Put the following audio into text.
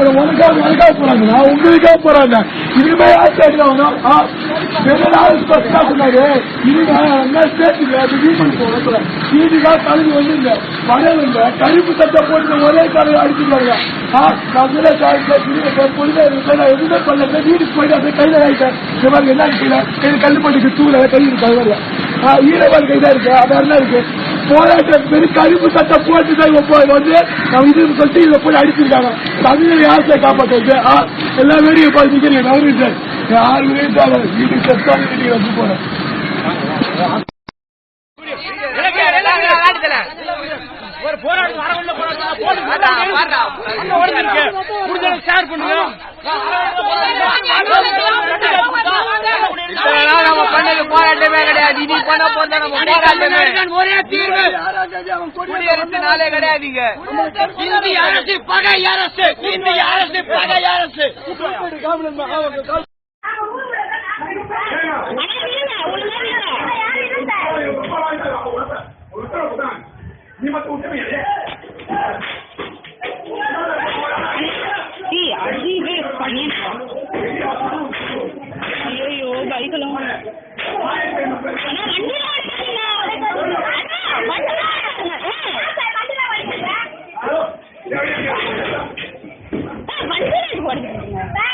போறேன் உனக்காக உனக்காக போறாங்க. நான் உங்களுக்காக போறாங்க. இனிமே யார் கேட்கலாம் வேற ஆள் ஸ்பஷ்டா சொன்னாரு இனிமே என்ன சேர்த்துங்க அது வீட்டுக்கு போகல வீட்டுக்காக கழுவி வந்து இல்ல படம் இல்ல கருப்பு சட்டை போட்டு ஒரே கடையை அடிச்சுட்டாங்க நம்மளே பொழுது எதுவுமே பண்ணல. வீட்டுக்கு போயிட்டு அப்படியே கையில ஆயிட்டேன் இந்த மாதிரி என்ன இருக்குல்ல கையில் கல் பண்ணிட்டு தூள கை இருக்கு ஈரவாள் கைதா இருக்கு. அது என்ன இருக்கு. போராட்டம் பெரிய கருப்பு சட்டை போட்டு தான் இவன் போய் வந்து இது சொல்லிட்டு இதை போய் அடிச்சிருக்காங்க தமிழை யார்கிட்ட காப்பாற்றுறது ஆ, எல்லா வேடியும் போய் நிக்கிறீங்க நவரு சார் யாரு வீட்டால வீட்டுக்கு செத்தாலும் வீட்டுக்கு வந்து போறேன் ஒரு போராட்டம் ஷேர் பண்ணுங்க அது போராட்டமே கிடையாது. இனி பண்ண போறது நம்ம போராட்டமே? ஒரே தீர்வு. குடியரசு நாளே கிடையாதுங்க. இந்திய அரசு பகை அரசு. இந்திய அரசு பகை அரசு. Sí, así ves, poniendo. what is it?